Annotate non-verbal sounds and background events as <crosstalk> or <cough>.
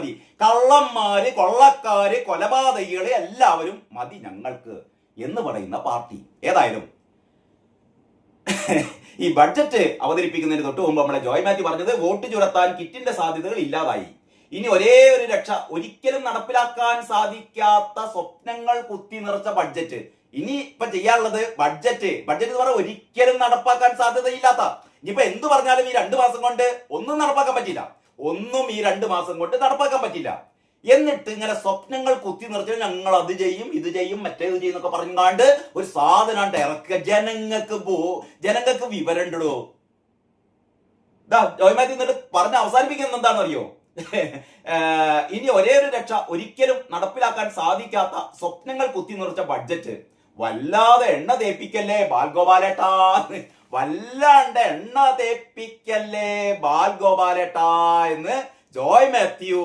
മതി. കള്ളന്മാര് കൊള്ളക്കാര് കൊലപാതകികൾ എല്ലാവരും മതി ഞങ്ങൾക്ക് എന്ന് പറയുന്ന പാർട്ടി. ഏതായാലും ഈ ബഡ്ജറ്റ് അവതരിപ്പിക്കുന്നതിന് തൊട്ട് മുമ്പ് നമ്മളെ ജോയ് മാത്യു പറഞ്ഞത് വോട്ട് ചുരത്താൻ കിറ്റിന്റെ സാധ്യതകൾ ഇല്ലാതായി. ഇനി ഒരേ ഒരു രക്ഷ ഒരിക്കലും നടപ്പിലാക്കാൻ സാധിക്കാത്ത സ്വപ്നങ്ങൾ കുത്തി നിറച്ച ബഡ്ജറ്റ് ഇനി ഇപ്പൊ ചെയ്യാനുള്ളത് ബഡ്ജറ്റ് ബഡ്ജറ്റ് എന്ന് പറഞ്ഞാൽ ഒരിക്കലും നടപ്പാക്കാൻ സാധ്യതയില്ലാത്ത. ഇനിയിപ്പോ എന്ത് പറഞ്ഞാലും ഈ രണ്ടു മാസം കൊണ്ട് ഒന്നും നടപ്പാക്കാൻ പറ്റില്ല ഒന്നും ഈ രണ്ട് മാസം കൊണ്ട് നടപ്പാക്കാൻ പറ്റില്ല. എന്നിട്ട് ഇങ്ങനെ സ്വപ്നങ്ങൾ കുത്തി നിർത്തി ഞങ്ങൾ അത് ചെയ്യും ഇത് ചെയ്യും മറ്റേത് ചെയ്യും എന്നൊക്കെ പറഞ്ഞാണ്ട് ഒരു സാധനം ഇറക്കുക. ജനങ്ങൾക്ക് പോ ജനങ്ങൾക്ക് വിവരണ്ടോ ഇതാ എന്നിട്ട് പറഞ്ഞ് അവസാനിപ്പിക്കുന്നത് എന്താണെന്ന് അറിയോ <laughs> ഇനി ഒരേ ഒരു രക്ഷ ഒരിക്കലും നടപ്പിലാക്കാൻ സാധിക്കാത്ത സ്വപ്നങ്ങൾ കുത്തി നിറച്ച ബഡ്ജറ്റ് വല്ലാതെ എണ്ണ തേപ്പിക്കല്ലേ ബാൽഗോപാലേട്ടാ. വല്ലാണ്ട് എണ്ണ തേപ്പിക്കല്ലേ ബാൽഗോപാലേട്ടാ എന്ന് ജോയ് മാത്യു